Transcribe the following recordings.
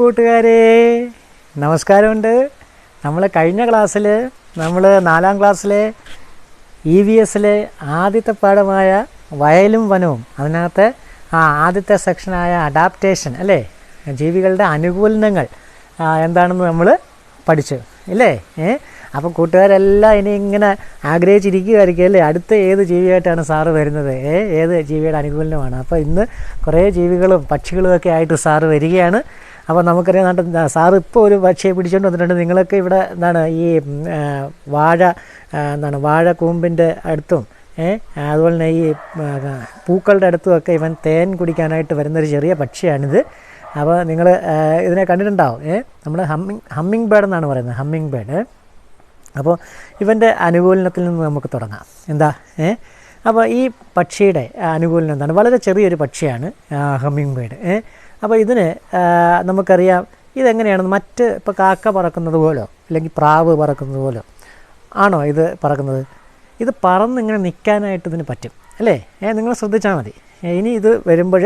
കൂട്ടുകാരെ നമസ്കാരമുണ്ട്. നമ്മൾ കഴിഞ്ഞ ക്ലാസ്സിൽ നമ്മൾ നാലാം ക്ലാസ്സിലെ ഇ വി എസിലെ ആദ്യത്തെ പാഠമായ വയലും വനവും അതിനകത്തെ ആ ആദ്യത്തെ സെക്ഷനായ അഡാപ്റ്റേഷൻ അല്ലേ? ജീവികളുടെ അനുകൂലനങ്ങൾ എന്താണെന്ന് നമ്മൾ പഠിച്ചു ഇല്ലേ? ഏ? അപ്പം കൂട്ടുകാരെല്ലാം ഇനി ഇങ്ങനെ ആഗ്രഹിച്ചിരിക്കുകയായിരിക്കും അല്ലേ? അടുത്ത ഏത് ജീവിയായിട്ടാണ് സാറ് വരുന്നത്? ഏ? ഏത് ജീവിയുടെ അനുകൂലനമാണ്? അപ്പോൾ ഇന്ന് കുറേ ജീവികളും പക്ഷികളും ഒക്കെ ആയിട്ട് സാറ് വരികയാണ്. അപ്പോൾ നമുക്കറിയാം നാട്ടിൽ സാറ് ഇപ്പോൾ ഒരു പക്ഷിയെ പിടിച്ചുകൊണ്ട് വന്നിട്ടുണ്ട്. നിങ്ങളൊക്കെ ഇവിടെ എന്താണ് ഈ വാഴ എന്താണ് വാഴ കൂമ്പിന്റെ അടുത്തും അതുപോലെ തന്നെ ഈ പൂക്കളുടെ അടുത്തുമൊക്കെ ഇവൻ തേൻ കുടിക്കാനായിട്ട് വരുന്നൊരു ചെറിയ പക്ഷിയാണിത്. അപ്പോൾ നിങ്ങൾ ഇതിനെ കണ്ടിട്ടുണ്ടാവും ഏ നമ്മൾ ഹമ്മിങ് ഹമ്മിങ് ബേഡ് എന്നാണ് പറയുന്നത് ഹമ്മിങ് ബേഡ് അപ്പോൾ ഇവന്റെ അനുകൂലനത്തിൽ നിന്ന് നമുക്ക് തുടങ്ങാം. എന്താ ഏ അപ്പോൾ ഈ പക്ഷിയുടെ അനുകൂലനം എന്താണ്? വളരെ ചെറിയൊരു പക്ഷിയാണ് ഹമ്മിങ് ബേഡ് ഏ. അപ്പോൾ ഇതിന് നമുക്കറിയാം ഇതെങ്ങനെയാണ് മറ്റ് ഇപ്പോൾ കാക്ക പറക്കുന്നത് പോലോ അല്ലെങ്കിൽ പ്രാവ് പറക്കുന്നത് പോലോ ആണോ ഇത് പറക്കുന്നത്? ഇത് പറന്നിങ്ങനെ നിൽക്കാനായിട്ട് ഇതിന് പറ്റും അല്ലേ? ഏ നിങ്ങൾ ശ്രദ്ധിച്ചാൽ മതി. ഇനി ഇത് വരുമ്പോൾ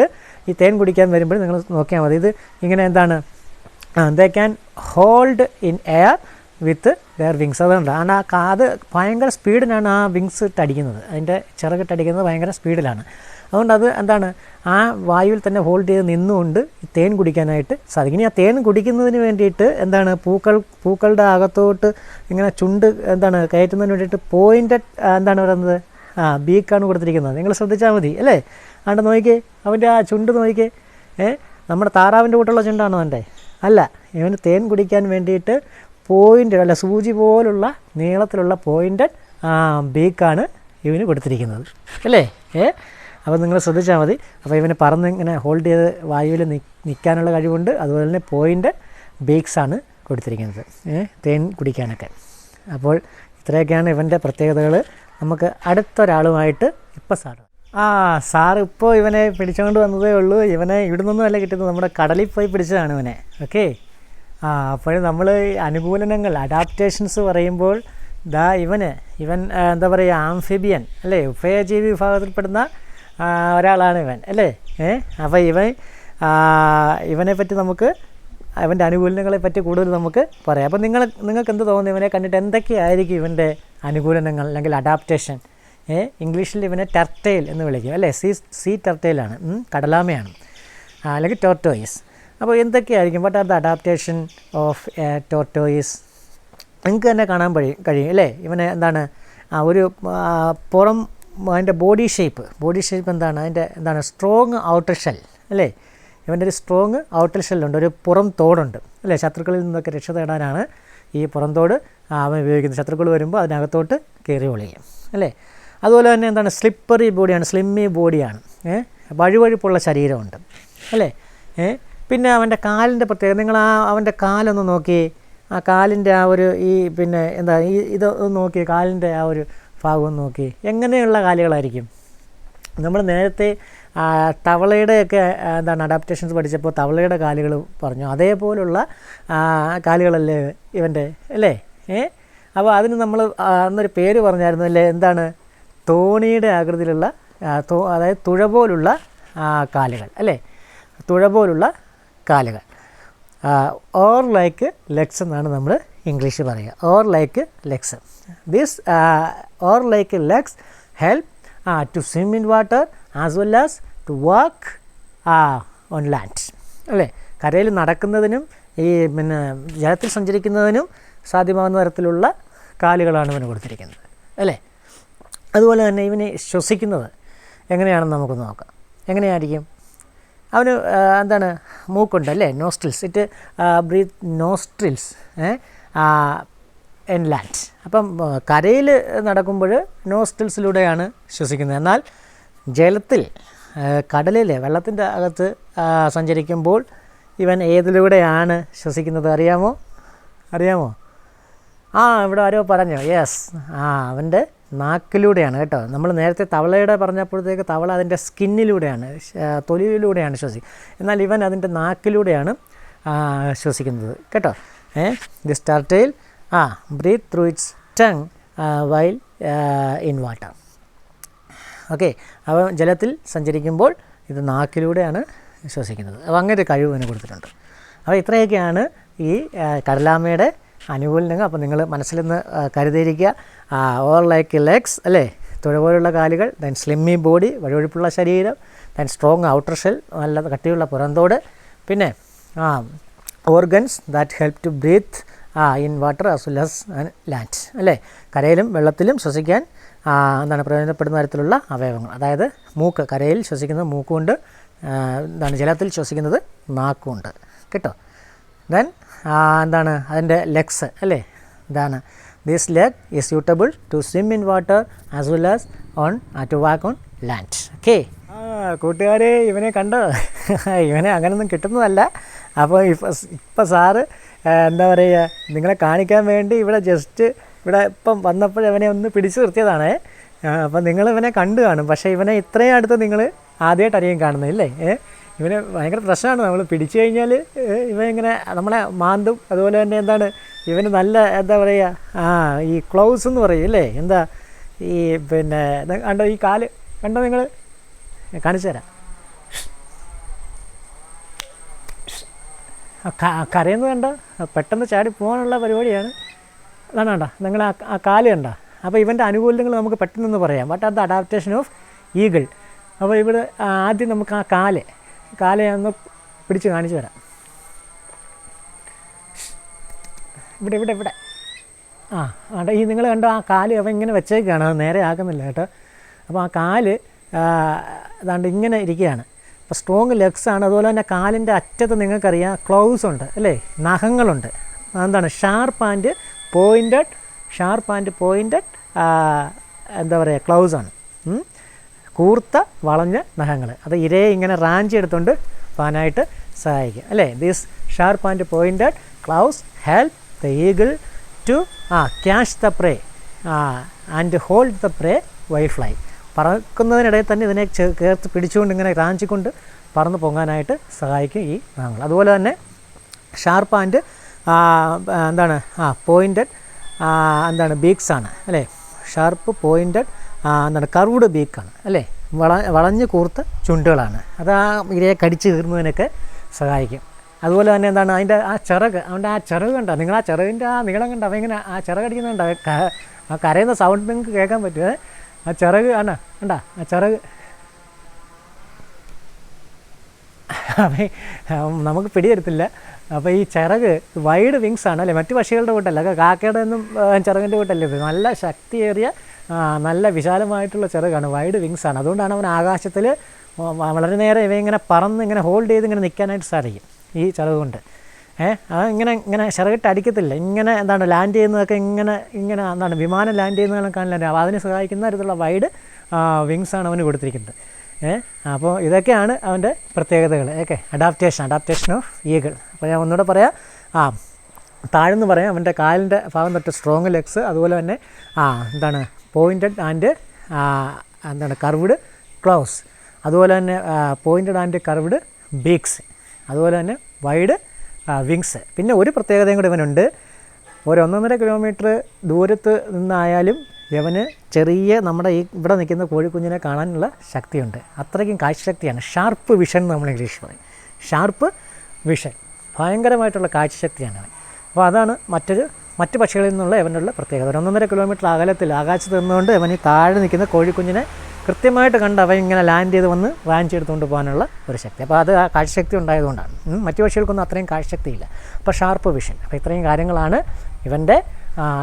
ഈ തേൻ കുടിക്കാൻ വരുമ്പോൾ നിങ്ങൾ നോക്കിയാൽ മതി. ഇത് ഇങ്ങനെ എന്താണ്? They can hold in air with their wings അതുകൊണ്ട് ആണ് ആ കാത് ഭയങ്കര സ്പീഡിനാണ് ആ വിങ്സ് ഇട്ടടിക്കുന്നത്. അതിന്റെ ചിറകിട്ടടിക്കുന്നത് ഭയങ്കര സ്പീഡിലാണ്. അതുകൊണ്ട് അത് എന്താണ്? ആ വായുവിൽ തന്നെ ഹോൾഡ് ചെയ്ത് നിന്നുകൊണ്ട് തേൻ കുടിക്കാനായിട്ട് സാധിക്കും. ഇനി ആ തേൻ കുടിക്കുന്നതിന് വേണ്ടിയിട്ട് എന്താണ്? പൂക്കൾ പൂക്കളുടെ അകത്തോട്ട് ഇങ്ങനെ ചുണ്ട് എന്താണ്? കയറ്റുന്നതിന് വേണ്ടിയിട്ട് പോയിന്റ് എന്താണ് പറയുന്നത്? ആ ബീക്കാണ് കൊടുത്തിരിക്കുന്നത്. നിങ്ങൾ ശ്രദ്ധിച്ചാൽ മതി അല്ലേ? ആണ്ട് നോക്കിക്കേ അവന്റെ ആ ചുണ്ട് നോക്കിക്കേ ഏ നമ്മുടെ താറാവിന്റെ കൂട്ടുള്ള ചുണ്ടാണോ അവന്റെ അല്ല. ഇവന് തേൻ കുടിക്കാൻ വേണ്ടിയിട്ട് പോയിന്റ് അല്ല സൂചി പോലുള്ള നീളത്തിലുള്ള പോയിന്റ് ബീക്കാണ് ഇവന് കൊടുത്തിരിക്കുന്നത്. അല്ലേ? ഏ? അപ്പോൾ നിങ്ങൾ ശ്രദ്ധിച്ചാൽ മതി. അപ്പോൾ ഇവന് പറന്ന് ഇങ്ങനെ ഹോൾഡ് ചെയ്ത് വായുവിൽ നിൽക്കാനുള്ള കഴിവുണ്ട്. അതുപോലെ തന്നെ പോയിന്റ് ബീക്സാണ് കൊടുത്തിരിക്കുന്നത്. തേൻ കുടിക്കാനൊക്കെ. അപ്പോൾ ഇത്രയൊക്കെയാണ് ഇവന്റെ പ്രത്യേകതകൾ നമുക്ക് അടുത്തൊരാളുമായിട്ട് ഇപ്പം സാറ് ആ സാർ ഇപ്പോൾ ഇവനെ പിടിച്ചുകൊണ്ട് വന്നതേ ഉള്ളൂ. ഇവനെ ഇവിടെ നിന്നും അല്ല കിട്ടുന്നത്. നമ്മുടെ കടലിൽ പോയി പിടിച്ചതാണ് ഇവനെ. ഓക്കെ? ആ അപ്പോൾ നമ്മൾ അനുകൂലനങ്ങൾ അഡാപ്റ്റേഷൻസ് പറയുമ്പോൾ ദാ ഇവന് ഇവൻ എന്താ പറയുക ആംഫിബിയൻ അല്ലേ? ഉഭയജീവി വിഭാഗത്തിൽപ്പെടുന്ന ഒരാളാണ് ഇവൻ അല്ലേ? ഏ? അപ്പോൾ ഇവൻ ഇവനെ പറ്റി നമുക്ക് ഇവന്റെ അനുകൂലനങ്ങളെ പറ്റി കൂടുതൽ നമുക്ക് പറയാം. അപ്പോൾ നിങ്ങൾ നിങ്ങൾക്ക് എന്ത് തോന്നുന്നു? ഇവനെ കണ്ടിട്ട് എന്തൊക്കെയായിരിക്കും ഇവന്റെ അനുകൂലനങ്ങൾ അല്ലെങ്കിൽ അഡാപ്റ്റേഷൻ ഏ? ഇംഗ്ലീഷിൽ ഇവനെ ടെർട്ടൈൽ എന്ന് വിളിക്കും അല്ലേ? സീ സീ ടെർട്ടൈലാണ് കടലാമയാണ് അല്ലെങ്കിൽ ടോർട്ടോയിസ് അപ്പോൾ എന്തൊക്കെയായിരിക്കും? What are the adaptation of a tortoise നിങ്ങൾക്ക് തന്നെ കാണാൻ കഴിയും കഴിയും അല്ലേ? ഇവനെ എന്താണ് ആ ഒരു പുറം അതിന്റെ ബോഡി ഷേപ്പ് ബോഡി ഷേപ്പ് എന്താണ്? അതിന്റെ എന്താണ് സ്ട്രോങ് ഔട്ടർ ഷെൽ അല്ലേ? ഇവന്റെ ഒരു സ്ട്രോങ് ഔട്ടർ ഷെല്ലുണ്ട് ഒരു പുറം തോടുണ്ട് അല്ലേ? ശത്രുക്കളിൽ നിന്നൊക്കെ രക്ഷ തേടാനാണ് ഈ തോട് അവൻ ഉപയോഗിക്കുന്നത്. ശത്രുക്കൾ വരുമ്പോൾ അതിനകത്തോട്ട് കയറി ഒളിയും അല്ലേ? അതുപോലെ തന്നെ എന്താണ് സ്ലിപ്പറി ബോഡിയാണ് സ്ലിമ്മി ബോഡിയാണ് ഏഹ് വഴുവഴുപ്പുള്ള ശരീരമുണ്ട് അല്ലേ? ഏ? പിന്നെ അവന്റെ കാലിന്റെ പ്രത്യേകത നിങ്ങൾ ആ അവന്റെ കാലൊന്ന് നോക്കി. ആ കാലിന്റെ ആ ഒരു ഈ പിന്നെ എന്താ ഈ ഇത് നോക്കി കാലിന്റെ ആ ഒരു ഭാഗം നോക്കി. എങ്ങനെയുള്ള കാലുകളായിരിക്കും? നമ്മൾ നേരത്തെ തവളയുടെയൊക്കെ എന്താണ് അഡാപ്റ്റേഷൻസ് പഠിച്ചപ്പോൾ തവളയുടെ കാലുകൾ പറഞ്ഞു. അതേപോലുള്ള കാലുകളല്ലേ ഇവന്റെ അല്ലേ? ഏ? അപ്പോൾ അതിന് നമ്മൾ അന്നൊരു പേര് പറഞ്ഞായിരുന്നു അല്ലേ? എന്താണ്? തോണിയുടെ ആകൃതിയിലുള്ള അതായത് തുഴ പോലുള്ള കാലുകൾ അല്ലേ? തുഴ പോലുള്ള കാലുകൾ. ഓർ ലൈക്ക് ലെഗ്സ് എന്നാണ് നമ്മൾ ഇംഗ്ലീഷിൽ പറയുക. Or like legs this or like legs help to swim in water as well as to walk on land അല്ലേ? കരയിൽ നടക്കുന്നതിനും ഈ പിന്നെ ജലത്തിൽ സഞ്ചരിക്കുന്നതിനും സാധ്യമാകുന്ന തരത്തിലുള്ള കാലുകളാണ് ഇവന് കൊടുത്തിരിക്കുന്നത്. അല്ലേ? അതുപോലെ തന്നെ ഇവനെ ശ്വസിക്കുന്നത് എങ്ങനെയാണെന്ന് നമുക്ക് നോക്കാം. എങ്ങനെയായിരിക്കും? അവന് എന്താണ് മൂക്കുണ്ട് അല്ലേ nostrils it breathe nostrils in land അപ്പം കരയിൽ നടക്കുമ്പോൾ നോസ്ട്രിൽസിലൂടെയാണ് ശ്വസിക്കുന്നത്. എന്നാൽ ജലത്തിൽ കടലിലെ വെള്ളത്തിന്റെ അകത്ത് സഞ്ചരിക്കുമ്പോൾ ഇവൻ ഏതിലൂടെയാണ് ശ്വസിക്കുന്നത് അറിയാമോ? അറിയാമോ? ആ ഇവിടെ ആരോ പറഞ്ഞു. യെസ് ആ അവന്റെ നാക്കിലൂടെയാണ് കേട്ടോ. നമ്മൾ നേരത്തെ തവളയുടെ പറഞ്ഞപ്പോഴത്തേക്ക് തവള അതിന്റെ സ്കിന്നിലൂടെയാണ് തൊലിയിലൂടെയാണ് ശ്വസിക്കുന്നത്. എന്നാൽ ഇവൻ അതിന്റെ നാക്കിലൂടെയാണ് ശ്വസിക്കുന്നത്. കേട്ടോ? ഏ? ദി സ്റ്റാർട്ടയിൽ ആ breathe through its tongue while in water okay അവ ജലത്തിൽ സഞ്ചരിക്കുമ്പോൾ ഇത് നാക്കിലൂടെയാണ് ശ്വസിക്കുന്നത്. അപ്പോൾ അങ്ങനെ ഒരു കഴിവ് അവന് കൊടുത്തിട്ടുണ്ട്. അപ്പോൾ ഇത്രയൊക്കെയാണ് ഈ കടലാമയുടെ അനുകൂലനങ്ങൾ അപ്പോൾ നിങ്ങൾ മനസ്സിൽ നിന്ന് കരുതിയിരിക്കുക. ഓർ ലൈക്ക് ലെഗ്സ് അല്ലേ? തുഴ പോലുള്ള കാലുകൾ ദെൻ സ്ലിമ്മി ബോഡി വഴുവഴുപ്പുള്ള ശരീരം ദെൻ സ്ട്രോങ് ഔട്ടർ ഷെൽ നല്ല കട്ടിയുള്ള പുറന്തോട്. പിന്നെ ആ organs that help to breathe uh in water as well as land അല്ലേ? കരയിലും വെള്ളത്തിലും ശ്വസിക്കാൻ എന്താണ് പ്രയോജനപ്പെടുന്ന തരത്തിലുള്ള അവയവങ്ങൾ. അതായത് മൂക്ക് കരയിൽ ശ്വസിക്കുന്നത് മൂക്കുകൊണ്ട് എന്താണ് ജലത്തിൽ ശ്വസിക്കുന്നത്? നാക്കുകൊണ്ട്. കേട്ടോ? ദെൻ എന്താണ്? അതിന്റെ ലെഗ്സ് അല്ലേ? ഇതാണ്. This leg is suitable to swim in water as well as on to walk on land okay കൂട്ടുകാരെ ഇവനെ കണ്ടോ? ഇവനെ അങ്ങനെയൊന്നും കിട്ടുന്നതല്ല. അപ്പോൾ ഇപ്പം ഇപ്പം സാറ് എന്താ പറയുക നിങ്ങളെ കാണിക്കാൻ വേണ്ടി ഇവിടെ ജസ്റ്റ് ഇവിടെ ഇപ്പം വന്നപ്പോൾ ഇവനെ ഒന്ന് പിടിച്ചു നിർത്തിയതാണ്. അപ്പം നിങ്ങൾ ഇവനെ കണ്ടു കാണും. പക്ഷേ ഇവനെ ഇത്രയും അടുത്ത് നിങ്ങൾ ആദ്യമായിട്ടായിരിക്കും കാണുന്നത് ഇല്ലേ? ഏ? ഇവന് ഭയങ്കര പ്രശ്നമാണ് നമ്മൾ പിടിച്ചു കഴിഞ്ഞാൽ ഇവൻ ഇങ്ങനെ നമ്മളെ മാന്തും. അതുപോലെ തന്നെ എന്താണ് ഇവന് നല്ല എന്താ പറയുക ആ ഈ ക്ലൗസ് എന്ന് പറയും അല്ലേ? എന്താ ഈ പിന്നെ കണ്ടോ ഈ കാൽ കണ്ടോ നിങ്ങൾ കാണിച്ചു തരാം. കരയുന്നത് കണ്ടോ? പെട്ടെന്ന് ചാടി പോകാനുള്ള പരിപാടിയാണ്. അതാണ് കണ്ട നിങ്ങൾ ആ കാൽ കണ്ട? അപ്പോൾ ഇവന്റെ അനുകൂല്യങ്ങൾ നമുക്ക് പെട്ടെന്നൊന്ന് പറയാം. Are the adaptation of eagle അപ്പോൾ ഇവിടെ ആദ്യം നമുക്ക് ആ കാൽ കാൽ ഞാൻ ഒന്ന് പിടിച്ച് കാണിച്ചു തരാം. ഇവിടെ ഇവിടെ ഇവിടെ. ആ ആട്ടെ ഈ നിങ്ങൾ കണ്ടോ ആ കാൽ അവൻ ഇങ്ങനെ വെച്ചേക്കാണ്. അത് നേരെ ആക്കുന്നില്ല കേട്ടോ. അപ്പോൾ ആ കാൽ അതാണ്ട് ഇങ്ങനെ ഇരിക്കുകയാണ്. അപ്പോൾ സ്ട്രോങ് ലെഗ്സ് ആണ്. അതുപോലെ തന്നെ കാലിന്റെ അറ്റത്ത് നിങ്ങൾക്കറിയാം ക്ലൗസ് ഉണ്ട് അല്ലേ? നഖങ്ങളുണ്ട്. എന്താണ് sharp and pointed sharp and pointed എന്താ പറയുക ക്ലൗസ് ആണ്. കൂർത്ത വളഞ്ഞ നഖങ്ങൾ അത് ഇരയെ ഇങ്ങനെ റാഞ്ചി എടുത്തുകൊണ്ട് പോകാനായിട്ട് സഹായിക്കും. അല്ലേ? These sharp and pointed claws help the eagle to uh catch the prey and hold the prey while fly പറക്കുന്നതിനിടയിൽ തന്നെ ഇതിനെ ചേർത്ത് പിടിച്ചുകൊണ്ട് ഇങ്ങനെ റാഞ്ചിക്കൊണ്ട് പറന്ന് പൊങ്ങാനായിട്ട് സഹായിക്കും ഈ നഖങ്ങൾ. അതുപോലെ തന്നെ ഷാർപ്പ് ആൻഡ് എന്താണ്? ആ പോയിന്റഡ് എന്താണ്? ബീക്സാണ് അല്ലേ? ഷാർപ്പ് പോയിന്റഡ് എന്താണ് കർവ്ഡ് ബീക്കാണ് അല്ലേ? വള വളഞ്ഞ് കൂർത്ത ചുണ്ടുകളാണ്. അത് ആ ഇരയെ കടിച്ച് കീറുന്നതിനൊക്കെ സഹായിക്കും. അതുപോലെ തന്നെ എന്താണ് അതിന്റെ ആ ചിറക് അവന്റെ ആ ചിറക് കണ്ടോ? നിങ്ങൾ ആ ചിറകിന്റെ ആ നീളം കണ്ടോ? അവൻ ഇങ്ങനെ ആ ചിറക് അടിക്കുന്നത് കണ്ടോ? ആ കരയുന്ന സൗണ്ട് നിങ്ങൾക്ക് കേൾക്കാൻ പറ്റുമേ? ആ ചിറക് ആണ് കണ്ടാ? ആ ചിറക്. അവൻ നമുക്ക് പിടിയെടുത്തില്ല അപ്പോൾ ഈ ചിറക് വൈഡ് വിങ്സ് ആണ് അല്ലേ? മറ്റു പക്ഷികളുടെ കൂട്ടല്ല. കാക്കയുടെ ഒന്നും ചിറകിന്റെ കൂട്ടല്ല ഇത്. നല്ല ശക്തിയേറിയ നല്ല വിശാലമായിട്ടുള്ള ചിറകാണ്. വൈഡ് വിങ്സ് ആണ്. അതുകൊണ്ടാണ് അവൻ ആകാശത്തിൽ വളരെ നേരം ഇവ ഇങ്ങനെ പറന്ന് ഇങ്ങനെ ഹോൾഡ് ചെയ്ത് ഇങ്ങനെ നിൽക്കാനായിട്ട് സാധിക്കും. ഈ ചിറക് കൊണ്ട്. ഏഹ് അത് ഇങ്ങനെ ഇങ്ങനെ ചിറകിട്ട് അടിക്കത്തില്ല. ഇങ്ങനെ എന്താണ് ലാൻഡ് ചെയ്യുന്നതൊക്കെ ഇങ്ങനെ ഇങ്ങനെ എന്താണ് വിമാനം ലാൻഡ് ചെയ്യുന്നതൊക്കെ കാണില്ല. അപ്പോൾ അതിന് സഹായിക്കുന്ന തരത്തിലുള്ള വൈഡ് വിങ്സ് ആണ് അവന് കൊടുത്തിരിക്കുന്നത്. ഏഹ് അപ്പോൾ ഇതൊക്കെയാണ് അവന്റെ പ്രത്യേകതകൾ. Okay adaptation adaptation of eagle അപ്പോൾ ഞാൻ ഒന്നുകൂടെ പറയാം. ആ താഴെന്ന് പറയാം. അവന്റെ കാലിന്റെ ഭാഗം തൊട്ട് സ്ട്രോങ് ലെഗ്സ് അതുപോലെ തന്നെ ആ എന്താണ് പോയിന്റഡ് ആൻഡ് എന്താണ് കർവ്ഡ് ക്ലൗസ് അതുപോലെ തന്നെ പോയിന്റഡ് ആൻഡ് കർവ്ഡ് ബീക്സ് അതുപോലെ തന്നെ വൈഡ് വിങ്സ് പിന്നെ ഒരു പ്രത്യേകതയും കൂടി ഇവനുണ്ട്. ഒരു ഒന്നൊന്നര കിലോമീറ്റർ ദൂരത്ത് നിന്നായാലും ഇവന് ചെറിയ നമ്മുടെ ഈ ഇവിടെ നിൽക്കുന്ന കോഴിക്കുഞ്ഞിനെ കാണാനുള്ള ശക്തിയുണ്ട്. അത്രയ്ക്കും കാഴ്ചശക്തിയാണ്. ഷാർപ്പ് വിഷൻ നമ്മൾ ഇംഗ്ലീഷ് പറയും. ഷാർപ്പ് വിഷൻ ഭയങ്കരമായിട്ടുള്ള കാഴ്ചശക്തിയാണ് അവൻ. അപ്പോൾ അതാണ് മറ്റൊരു മറ്റ് പക്ഷികളിൽ നിന്നുള്ള ഇവനുള്ള പ്രത്യേകത. ഒരു ഒന്നൊന്നര കിലോമീറ്റർ അകലത്തിൽ ആകാശത്ത് നിന്നുകൊണ്ട് അവൻ ഈ താഴെ നിൽക്കുന്ന കോഴിക്കുഞ്ഞിനെ കൃത്യമായിട്ട് കണ്ട് അവൻ ഇങ്ങനെ ലാൻഡ് ചെയ്ത് വന്ന് റാഞ്ച് എടുത്തുകൊണ്ട് പോകാനുള്ള ഒരു ശക്തി. അപ്പോൾ അത് ആ കാഴ്ചശക്തി ഉണ്ടായതുകൊണ്ടാണ്. മറ്റു പക്ഷികൾക്കൊന്നും അത്രയും കാഴ്ചശക്തിയില്ല. അപ്പോൾ ഷാർപ്പ് വിഷൻ അപ്പോൾ ഇത്രയും കാര്യങ്ങളാണ് ഇവന്റെ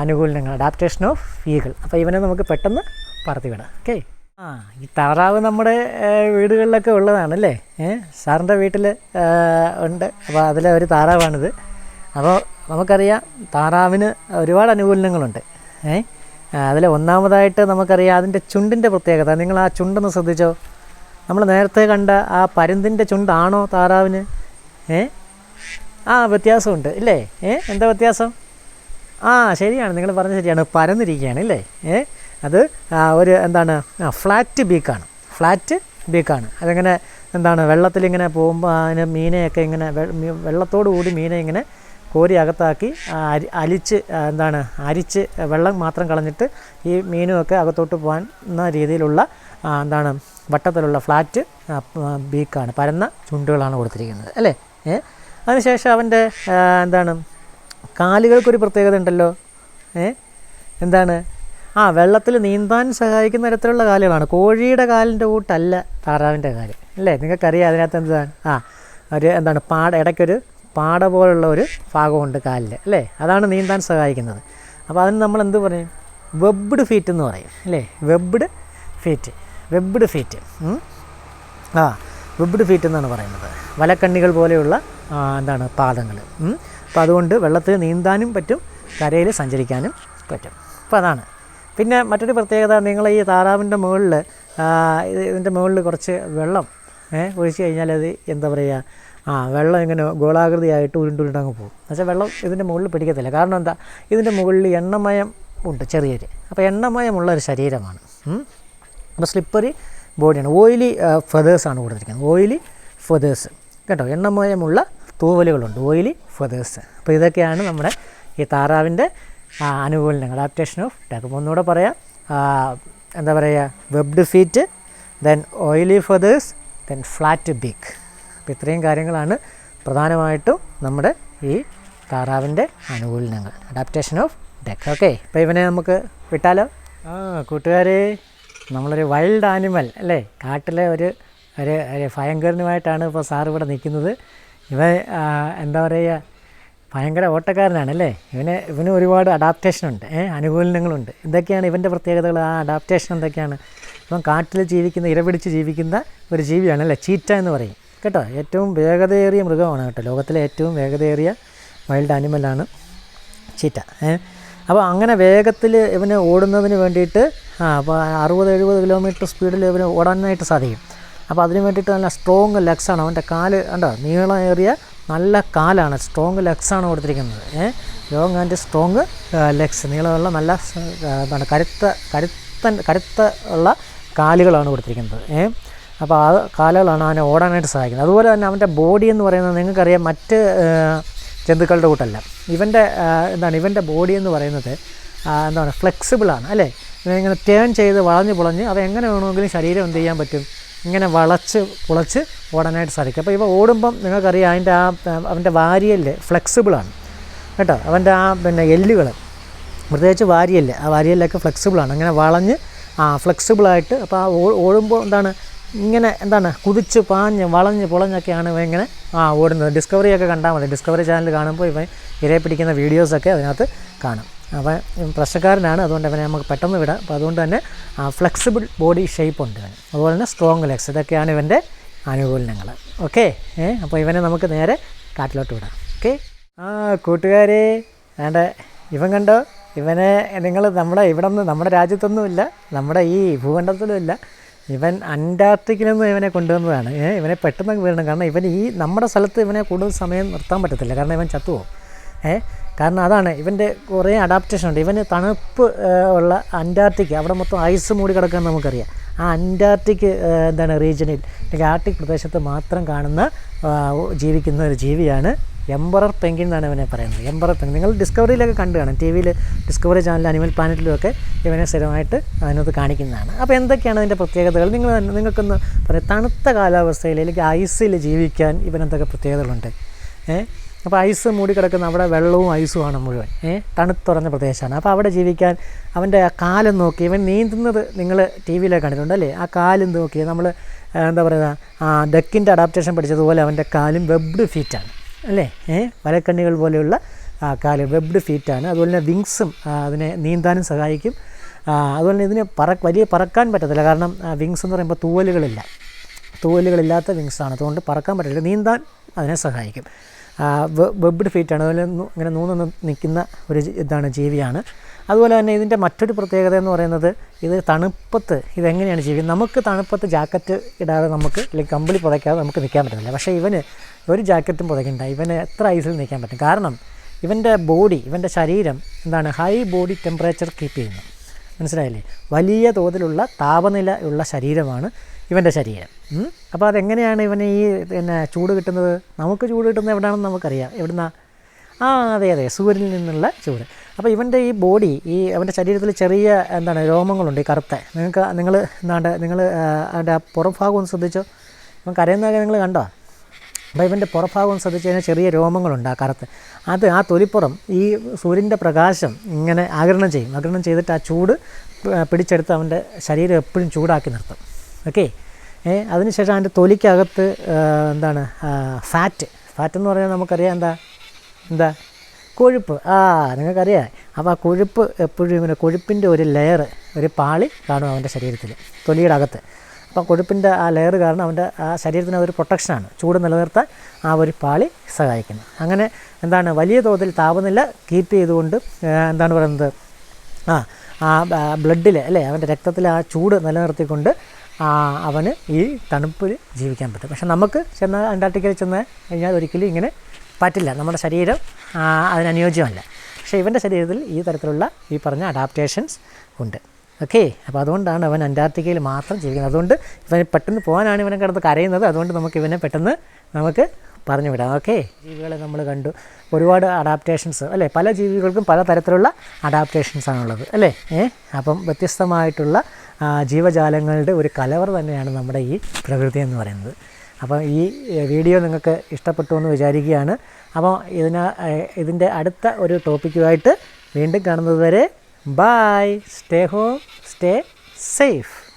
അനുകൂലങ്ങൾ അഡാപ്റ്റേഷൻ ഓഫ് ഈഗിൾ അപ്പോൾ ഇവനെ നമുക്ക് പെട്ടെന്ന് പറത്തിവിടാം. ഓക്കെ ആ ഈ താറാവ് നമ്മുടെ വീടുകളിലൊക്കെ ഉള്ളതാണല്ലേ? ഏഹ് സാറിന്റെ വീട്ടിൽ ഉണ്ട്. അപ്പോൾ അതിലെ ഒരു താറാവാണിത്. അപ്പോൾ നമുക്കറിയാം താറാവിന് ഒരുപാട് അനുകൂലങ്ങളുണ്ട്. ഏ? അതിൽ ഒന്നാമതായിട്ട് നമുക്കറിയാം അതിന്റെ ചുണ്ടിന്റെ പ്രത്യേകത. നിങ്ങൾ ആ ചുണ്ടെന്ന് ശ്രദ്ധിച്ചോ? നമ്മൾ നേരത്തെ കണ്ട ആ പരുന്തിന്റെ ചുണ്ടാണോ താറാവിന്? ഏ? ആ വ്യത്യാസമുണ്ട്. ഇല്ലേ? ഏ? എന്താ വ്യത്യാസം? ആ ശരിയാണ്. നിങ്ങൾ പറഞ്ഞത് ശരിയാണ്. പരന്നിരിക്കുകയാണ് ഇല്ലേ? ഏ? അത് ഒരു എന്താണ് ഫ്ലാറ്റ് ബീക്കാണ് ഫ്ലാറ്റ് ബീക്കാണ് അതിങ്ങനെ എന്താണ് വെള്ളത്തിലിങ്ങനെ പോകുമ്പോൾ അതിന് മീനെയൊക്കെ ഇങ്ങനെ വെള്ളത്തോടു കൂടി മീനെ ഇങ്ങനെ കോരി അകത്താക്കി അരി അലിച്ച് എന്താണ് അരിച്ച് വെള്ളം മാത്രം കളഞ്ഞിട്ട് ഈ മീനുമൊക്കെ അകത്തോട്ട് പോകുന്ന രീതിയിലുള്ള എന്താണ് വട്ടത്തിലുള്ള ഫ്ലാറ്റ് ബീക്കാണ് പരന്ന ചുണ്ടുകളാണ് കൊടുത്തിരിക്കുന്നത് അല്ലേ? അതിനുശേഷം അവന്റെ എന്താണ് കാലുകൾക്കൊരു പ്രത്യേകത ഉണ്ടല്ലോ എന്താണ് ആ വെള്ളത്തിൽ നീന്താൻ സഹായിക്കുന്ന തരത്തിലുള്ള കാലുകളാണ് കോഴിയുടെ കാലിന്റെ കൂട്ടല്ല താറാവിന്റെ കാൽ അല്ലേ? നിങ്ങൾക്കറിയാം അതിനകത്ത് എന്താണ് ആ ഒരു എന്താണ് പാട ഇടയ്ക്കൊരു പാട പോലുള്ള ഒരു ഭാഗമുണ്ട് കാലിൽ അല്ലേ? അതാണ് നീന്താൻ സഹായിക്കുന്നത്. അപ്പോൾ അതിന് നമ്മൾ എന്ത് പറയും? വെബ്ഡ് ഫീറ്റ് എന്ന് പറയും അല്ലേ? വെബ്ഡ് ഫീറ്റ് വെബ്ഡ് ഫീറ്റ് ആ വെബ്ഡ് ഫീറ്റ് എന്നാണ് പറയുന്നത്. വലക്കണ്ണികൾ പോലെയുള്ള എന്താണ് പാദങ്ങൾ അപ്പോൾ അതുകൊണ്ട് വെള്ളത്തിൽ നീന്താനും പറ്റും കരയിൽ സഞ്ചരിക്കാനും പറ്റും. അപ്പോൾ അതാണ്. പിന്നെ മറ്റൊരു പ്രത്യേകത നിങ്ങൾ ഈ താറാവിന്റെ മുകളിൽ ഇതിന്റെ മുകളിൽ കുറച്ച് വെള്ളം ഒഴിച്ച് കഴിഞ്ഞാൽ അത് എന്താ പറയുക ആ വെള്ളം ഇങ്ങനെ ഗോളാകൃതിയായിട്ട് ഉരുണ്ടുരുണ്ടങ്ങ് പോകും. എന്നുവെച്ചാൽ വെള്ളം ഇതിന്റെ മുകളിൽ പിടിക്കത്തില്ല. കാരണം എന്താ? ഇതിന്റെ മുകളിൽ എണ്ണമയം ഉണ്ട് ചെറിയൊരു. അപ്പോൾ എണ്ണമയമുള്ള ഒരു ശരീരമാണ്. അപ്പോൾ സ്ലിപ്പറി ബോഡിയാണ് ഓയിലി ഫെതേഴ്സാണ് കൊടുത്തിരിക്കുന്നത്. ഓയിലി ഫെതേഴ്സ് കേട്ടോ? എണ്ണമയമുള്ള തൂവലുകളുണ്ട്. ഓയിലി ഫെതേഴ്സ് അപ്പോൾ ഇതൊക്കെയാണ് നമ്മുടെ ഈ താറാവിന്റെ അനുകൂലനങ്ങൾ. അഡാപ്റ്റേഷൻ ഓഫ് ടാക്ക് അപ്പോൾ ഒന്നുകൂടെ പറയാം. എന്താ പറയുക webbed feet then oily feathers then flat beak അപ്പോൾ ഇത്രയും കാര്യങ്ങളാണ് പ്രധാനമായിട്ടും നമ്മുടെ ഈ താറാവിന്റെ അനുകൂലനങ്ങൾ അഡാപ്റ്റേഷൻ ഓഫ് ഡെക്ക് ഓക്കെ ഇപ്പോൾ ഇവനെ നമുക്ക് വിട്ടാലോ? ആ കൂട്ടുകാരെ നമ്മളൊരു വൈൽഡ് ആനിമൽ അല്ലേ? കാട്ടിലെ ഒരു ഒരു ഭയങ്കരനുമായിട്ടാണ് ഇപ്പോൾ സാർ ഇവിടെ നിൽക്കുന്നത്. ഇവ എന്താ പറയുക ഭയങ്കര ഓട്ടക്കാരനാണ് അല്ലേ? ഇവന് ഇവന് ഒരുപാട് ഏ അനുകൂലനങ്ങളുണ്ട് എന്തൊക്കെയാണ് ഇവന്റെ പ്രത്യേകതകൾ? ആ അഡാപ്റ്റേഷൻ എന്തൊക്കെയാണ്? ഇപ്പം കാട്ടിൽ ജീവിക്കുന്ന ഇരപിടിച്ച് ജീവിക്കുന്ന ഒരു ജീവിയാണ് അല്ലേ? ചീറ്റ എന്ന് പറയും. കേട്ടോ ഏറ്റവും വേഗതയേറിയ മൃഗമാണ് കേട്ടോ ലോകത്തിലെ ഏറ്റവും വേഗതയേറിയ വൈൽഡ് ആനിമലാണ് ചീറ്റ ഏഹ് അപ്പോൾ അങ്ങനെ വേഗത്തിൽ ഇവന് ഓടുന്നതിന് വേണ്ടിയിട്ട് ആ അപ്പോൾ അറുപത് എഴുപത് കിലോമീറ്റർ സ്പീഡിൽ ഇവന് ഓടാനായിട്ട് സാധിക്കും. അപ്പോൾ അതിന് വേണ്ടിയിട്ട് നല്ല സ്ട്രോങ് ലെഗ്സാണ് അവന്റെ കാൽ കണ്ടോ നീളമേറിയ നല്ല കാലാണ് സ്ട്രോങ് ലെഗ്സാണ് കൊടുത്തിരിക്കുന്നത് ലോങ് ആൻഡ് സ്ട്രോങ് ലെഗ്സ് നീളമുള്ള നല്ല എന്താണ് കരുത്ത കരുത്തൻ കരുത്ത ഉള്ള കാലുകളാണ് കൊടുത്തിരിക്കുന്നത് ഏ? അപ്പോൾ ആ കാലുകളാണ് അവനെ ഓടാനായിട്ട് സഹായിക്കുന്നത്. അതുപോലെ തന്നെ അവന്റെ ബോഡി എന്ന് പറയുന്നത് നിങ്ങൾക്കറിയാം മറ്റ് ജന്തുക്കളുടെ കൂട്ടല്ല. ഇവന്റെ എന്താണ് ഇവന്റെ ബോഡി എന്ന് പറയുന്നത് എന്താണ് ഫ്ലെക്സിബിളാണ് അല്ലേ? ഇങ്ങനെ ടേൺ ചെയ്ത് വളഞ്ഞ് പുളഞ്ഞ് അവ എങ്ങനെ വേണമെങ്കിലും ശരീരം എന്ത് ചെയ്യാൻ പറ്റും? ഇങ്ങനെ വളച്ച് പുളച്ച് ഓടാനായിട്ട് സാധിക്കും. അപ്പോൾ ഇവ ഓടുമ്പം നിങ്ങൾക്കറിയാം അതിന്റെ ആ അവന്റെ വാരിയൽ ഫ്ലെക്സിബിളാണ് കേട്ടോ? അവന്റെ ആ പിന്നെ എല്ലുകൾ പ്രത്യേകിച്ച് വാരിയൽ ആ വാരിയലൊക്കെ ഫ്ലെക്സിബിളാണ് അങ്ങനെ വളഞ്ഞ് ആ ഫ്ലെക്സിബിളായിട്ട് അപ്പോൾ ആ ഓടുമ്പോൾ എന്താണ് ഇങ്ങനെ എന്താണ് കുതിച്ച് പാഞ്ഞ് വളഞ്ഞ് പുളഞ്ഞൊക്കെയാണ് ഇവ ഇങ്ങനെ ആ ഓടുന്നത്. ഡിസ്കവറിയൊക്കെ കണ്ടാൽ മതി. ഡിസ്കവറി ചാനൽ കാണുമ്പോൾ ഇവ ഇരയെ പിടിക്കുന്ന വീഡിയോസൊക്കെ അതിനകത്ത് കാണും. അപ്പം പ്രശ്നക്കാരനാണ് അതുകൊണ്ട് അവനെ നമുക്ക് പെട്ടെന്ന് വിടാം. അപ്പോൾ അതുകൊണ്ട് തന്നെ ഫ്ലെക്സിബിൾ ബോഡി ഷേപ്പ് ഉണ്ട് ഇവന് അതുപോലെ തന്നെ സ്ട്രോങ് ലെഗ്സ് ഇതൊക്കെയാണ് ഇവന്റെ ആനുകൂല്യങ്ങൾ. ഓക്കെ ഏഹ് അപ്പോൾ ഇവനെ നമുക്ക് നേരെ കാട്ടിലോട്ട് വിടാം. ഓക്കെ ആ കൂട്ടുകാരെ വേണ്ട. ഇവൻ കണ്ടോ? ഇവനെ നിങ്ങൾ നമ്മുടെ ഇവിടെ നിന്ന് നമ്മുടെ രാജ്യത്തൊന്നുമില്ല. നമ്മുടെ ഈ ഭൂഖണ്ഡത്തിലുമില്ല ഇവൻ അന്റാർട്ടിക്കിൽ നിന്ന് ഇവനെ കൊണ്ടുവന്നതാണ്. ഇവനെ പെട്ടെന്ന് വീഴണം. കാരണം ഇവൻ ഈ നമ്മുടെ സ്ഥലത്ത് ഇവനെ കൂടുതൽ സമയം നിർത്താൻ പറ്റത്തില്ല. കാരണം ഇവൻ ചത്തുപോകും ഏ കാരണം അതാണ് ഇവന്റെ കുറേ അഡാപ്റ്റേഷൻ ഉണ്ട്. ഇവന് തണുപ്പ് ഉള്ള അന്റാർട്ടിക്ക അവിടെ മൊത്തം ഐസ് മൂടി കിടക്കാൻ നമുക്കറിയാം. ആ അന്റാർട്ടിക് എന്താണ് റീജിയനിൽ അല്ലെങ്കിൽ ആർട്ടിക് പ്രദേശത്ത് മാത്രം കാണുന്ന ജീവിക്കുന്ന ഒരു ജീവിയാണ് എംബറർ പെങ്കിൻ എന്നാണ് ഇവനെ പറയുന്നത്. എംബറർ പെങ്കിൻ നിങ്ങൾ ഡിസ്കവറിയിലൊക്കെ കണ്ടു കാണും. ടി വിയിൽ ഡിസ്കവറി ചാനൽ അനിമൽ പ്ലാനറ്റിലുമൊക്കെ ഇവനെ സ്ഥിരമായിട്ട് അതിനകത്ത് കാണിക്കുന്നതാണ്. അപ്പോൾ എന്തൊക്കെയാണ് അതിന്റെ പ്രത്യേകതകൾ? നിങ്ങൾ നിങ്ങൾക്കൊന്ന് പറയാം. തണുത്ത കാലാവസ്ഥയിൽ അല്ലെങ്കിൽ ഐസിൽ ജീവിക്കാൻ ഇവനെന്തൊക്കെ പ്രത്യേകതകളുണ്ട്? ഏഹ് അപ്പോൾ ഐസ് മൂടിക്കിടക്കുന്ന അവിടെ വെള്ളവും ഐസുമാണ് മുഴുവൻ. ഏ? തണുത്തുറഞ്ഞ പ്രദേശമാണ്. അപ്പോൾ അവിടെ ജീവിക്കാൻ അവന്റെ ആ കാലം നോക്കി ഇവൻ നീന്തുന്നത് നിങ്ങൾ ടി വിയിലൊക്കെ കണ്ടിട്ടുണ്ട് അല്ലേ? ആ കാലും നോക്കി നമ്മൾ എന്താ പറയുക ആ ഡക്കിന്റെ അഡാപ്റ്റേഷൻ പഠിച്ചതുപോലെ അവന്റെ കാലും വെബ്ഡ് ഫീറ്റാണ് അല്ലേ? വലക്കണ്ണികൾ പോലെയുള്ള കാൽ വെബ്ഡ് ഫീറ്റാണ് അതുപോലെ തന്നെ വിങ്സും അതിനെ നീന്താനും സഹായിക്കും. അതുപോലെ തന്നെ ഇതിന് പറ വലിയ പറക്കാൻ പറ്റത്തില്ല. കാരണം വിങ്സ് എന്ന് പറയുമ്പോൾ തൂവലുകളില്ല. തൂവലുകളില്ലാത്ത വിങ്സാണ് അതുകൊണ്ട് പറക്കാൻ പറ്റില്ല നീന്താൻ അതിനെ സഹായിക്കും. വെബ്ഡ് ഫീറ്റാണ് അതുപോലെ ഇങ്ങനെ നൂന്ന് നിൽക്കുന്ന ഒരു ഇതാണ് ജീവിയാണ്. അതുപോലെ തന്നെ ഇതിന്റെ മറ്റൊരു പ്രത്യേകത എന്ന് പറയുന്നത് ഇത് തണുപ്പത്ത് ഇതെങ്ങനെയാണ് ജീവിക്കുന്നത് നമുക്ക് തണുപ്പത്ത് ജാക്കറ്റ് ഇടാതെ നമുക്ക് അല്ലെങ്കിൽ കമ്പിളി പുതയ്ക്കാതെ നമുക്ക് നിൽക്കാൻ പറ്റുന്നില്ല പക്ഷേ ഇവന് ഒരു ജാക്കറ്റും പുതയ്ക്കണ്ട. ഇവന് എത്ര ഐസിൽ നിൽക്കാൻ പറ്റും? കാരണം ഇവന്റെ ബോഡി ഇവന്റെ ശരീരം എന്താണ്? ഹൈ ബോഡി ടെമ്പറേച്ചർ കീപ്പ് ചെയ്യുന്നു. മനസ്സിലായില്ലേ? വലിയ തോതിലുള്ള താപനില ഉള്ള ശരീരമാണ് ഇവന്റെ ശരീരം. അപ്പോൾ അതെങ്ങനെയാണ് ഇവന് ഈ പിന്നെ ചൂട് കിട്ടുന്നത്? നമുക്ക് ചൂട് കിട്ടുന്നത് എവിടെയാണെന്ന് നമുക്കറിയാം. എവിടുന്ന? ആ അതെ അതെ സൂര്യനിൽ നിന്നുള്ള ചൂട്. അപ്പോൾ ഇവന്റെ ഈ ബോഡി ഈ അവന്റെ ശരീരത്തിൽ ചെറിയ എന്താണ് രോമങ്ങളുണ്ട് ഈ കറുത്ത. നിങ്ങൾക്ക് നിങ്ങൾ എന്താണ്ട് നിങ്ങൾ അവന്റെ പുറംഭാഗം ഒന്ന് ശ്രദ്ധിച്ചോ? ഇവൻ കരയുന്നതൊക്കെ നിങ്ങൾ കണ്ടോ? അപ്പോൾ ഇവന്റെ പുറഭാഗം ശ്രദ്ധിച്ച് കഴിഞ്ഞാൽ ചെറിയ രോമങ്ങളുണ്ട് ആ കറുത്ത്. അത് ആ തൊലിപ്പുറം ഈ സൂര്യന്റെ പ്രകാശം ഇങ്ങനെ ആകരണം ചെയ്യും. ആകരണം ചെയ്തിട്ട് ആ ചൂട് പിടിച്ചെടുത്ത് അവന്റെ ശരീരം എപ്പോഴും ചൂടാക്കി നിർത്തും. ഓക്കെ? ഏ അതിനുശേഷം അതിന്റെ തൊലിക്കകത്ത് എന്താണ് ഫാറ്റ് ഫാറ്റ് എന്ന് പറഞ്ഞാൽ നമുക്കറിയാം എന്താ? എന്താ? കൊഴുപ്പ്. ആ നിങ്ങൾക്കറിയാം. അപ്പോൾ ആ കൊഴുപ്പ് എപ്പോഴും ഇങ്ങനെ കൊഴുപ്പിന്റെ ഒരു ലെയർ ഒരു പാളി കാണും അവന്റെ ശരീരത്തിൽ തൊലിയുടെ അകത്ത്. അപ്പോൾ കൊഴുപ്പിന്റെ ആ ലെയർ കാരണം അവന്റെ ആ ശരീരത്തിന് അതൊരു പ്രൊട്ടക്ഷനാണ് ചൂട് നിലനിർത്താൻ ആ ഒരു പാളി സഹായിക്കുന്നു. അങ്ങനെ എന്താണ് വലിയ തോതിൽ താപനില കീപ്പ് ചെയ്തുകൊണ്ട് എന്താണ് പറയുന്നത്? ആ ആ ബ്ലഡിൽ അല്ലേ അവന്റെ രക്തത്തിൽ ആ ചൂട് നിലനിർത്തിക്കൊണ്ട് അവന് ഈ തണുപ്പിൽ ജീവിക്കാൻ പറ്റും. പക്ഷെ നമുക്ക് ചെന്ന അന്റാർട്ടിക്കയിൽ ചെന്ന് കഴിഞ്ഞാൽ ഒരിക്കലും ഇങ്ങനെ പറ്റില്ല. നമ്മുടെ ശരീരം അതിനനുയോജ്യമല്ല പക്ഷേ ഇവന്റെ ശരീരത്തിൽ ഈ തരത്തിലുള്ള ഈ പറഞ്ഞ അഡാപ്റ്റേഷൻസ് ഉണ്ട്. ഓക്കെ അപ്പോൾ അതുകൊണ്ടാണ് അവൻ അന്റാർട്ടിക്കയിൽ മാത്രം ജീവിക്കുന്നത്. അതുകൊണ്ട് ഇവൻ പെട്ടെന്ന് പോകാനാണ് ഇവനെ കിടന്ന് കരയുന്നത്. അതുകൊണ്ട് നമുക്ക് ഇവനെ പെട്ടെന്ന് നമുക്ക് പറഞ്ഞു വിടാം ഓക്കെ ജീവികളെ നമ്മൾ കണ്ടു. ഒരുപാട് അഡാപ്റ്റേഷൻസ് അല്ലേ? പല ജീവികൾക്കും പല തരത്തിലുള്ള അഡാപ്റ്റേഷൻസ് ആണുള്ളത് അല്ലേ? ഏ? അപ്പം വ്യത്യസ്തമായിട്ടുള്ള ജീവജാലങ്ങളുടെ ഒരു കലവർ തന്നെയാണ് നമ്മുടെ ഈ പ്രകൃതി എന്ന് പറയുന്നത്. അപ്പോൾ ഈ വീഡിയോ നിങ്ങൾക്ക് ഇഷ്ടപ്പെട്ടു എന്ന് വിചാരിക്കുകയാണ്. അപ്പോൾ ഇതിന് ഇതിന്റെ അടുത്ത ഒരു ടോപ്പിക്കുമായിട്ട് വീണ്ടും കാണുന്നത് വരെ bye stay home stay safe